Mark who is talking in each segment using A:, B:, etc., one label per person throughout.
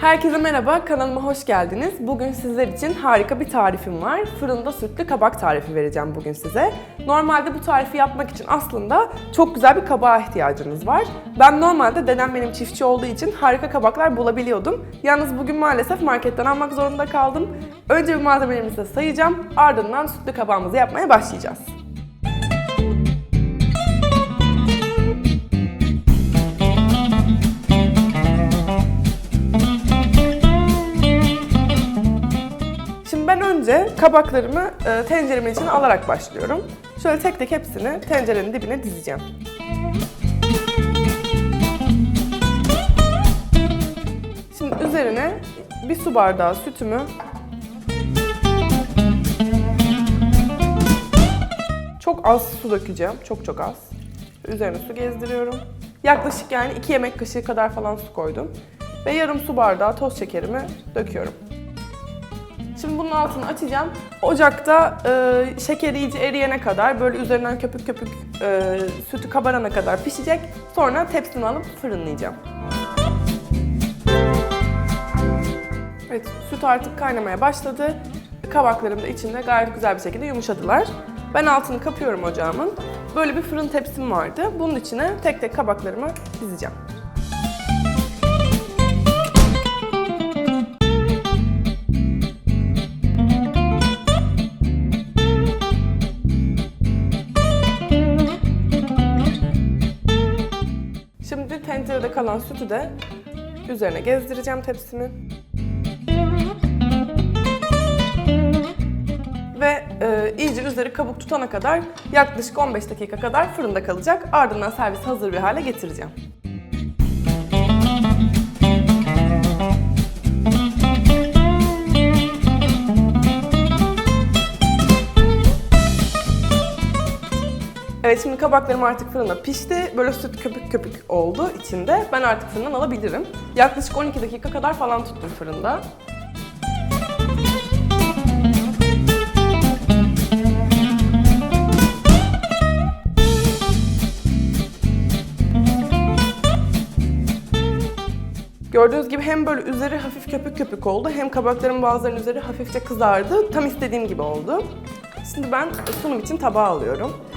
A: Herkese merhaba, kanalıma hoş geldiniz. Bugün sizler için harika bir tarifim var. Fırında sütlü kabak tarifi vereceğim bugün size. Normalde bu tarifi yapmak için aslında çok güzel bir kabağa ihtiyacınız var. Ben normalde dedem benim çiftçi olduğu için harika kabaklar bulabiliyordum. Yalnız bugün maalesef marketten almak zorunda kaldım. Önce bir malzemelerimizi sayacağım, ardından sütlü kabağımızı yapmaya başlayacağız. Önce kabaklarımı e, tenceremin içine alarak başlıyorum. Şöyle tek tek hepsini tencerenin dibine dizeceğim. Şimdi üzerine bir su bardağı sütümü çok az su dökeceğim. Çok çok az. Üzerine su gezdiriyorum. Yaklaşık yani 2 yemek kaşığı kadar falan su koydum. Ve yarım su bardağı toz şekerimi döküyorum. Şimdi bunun altını açacağım. Ocakta e, şeker iyice eriyene kadar böyle üzerinden köpük köpük e, sütü kabarana kadar pişecek. Sonra tepsime alıp fırınlayacağım. Evet, süt artık kaynamaya başladı. Kabaklarım da içinde gayet güzel bir şekilde yumuşadılar. Ben altını kapıyorum ocağımın. Böyle bir fırın tepsim vardı. Bunun içine tek tek kabaklarımı dizeceğim. Tencerede kalan sütü de üzerine gezdireceğim tepsimin. Ve e, iyice üzeri kabuk tutana kadar yaklaşık 15 dakika kadar fırında kalacak. Ardından servis hazır bir hale getireceğim. Evet şimdi kabaklarım artık fırında pişti. Böyle süt köpük köpük oldu içinde. Ben artık fırından alabilirim. Yaklaşık 12 dakika kadar falan tuttum fırında. Gördüğünüz gibi hem böyle üzeri hafif köpük köpük oldu hem kabakların bazılarının üzeri hafifçe kızardı. Tam istediğim gibi oldu. Şimdi ben sunum için tabağa alıyorum.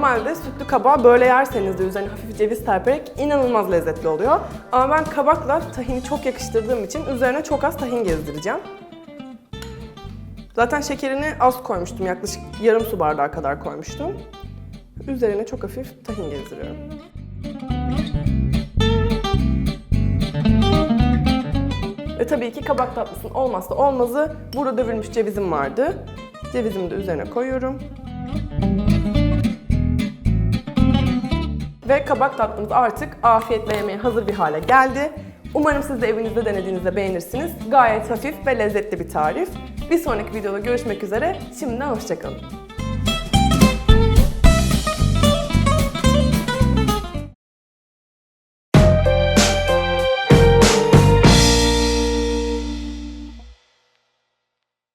A: Normalde sütlü kabağı böyle yerseniz de üzerine hafif ceviz serperek inanılmaz lezzetli oluyor. Ama ben kabakla tahini çok yakıştırdığım için üzerine çok az tahin gezdireceğim. Zaten şekerini az koymuştum. Yaklaşık yarım su bardağı kadar koymuştum. Üzerine çok hafif tahin gezdiriyorum. Ve tabii ki kabak tatlısının olmazsa olmazı burada dövülmüş cevizim vardı. Cevizimi de üzerine koyuyorum. Ve kabak tatlımız artık afiyetle yemeye hazır bir hale geldi. Umarım siz de evinizde denediğinizde beğenirsiniz. Gayet hafif ve lezzetli bir tarif. Bir sonraki videoda görüşmek üzere. Şimdiden hoşçakalın.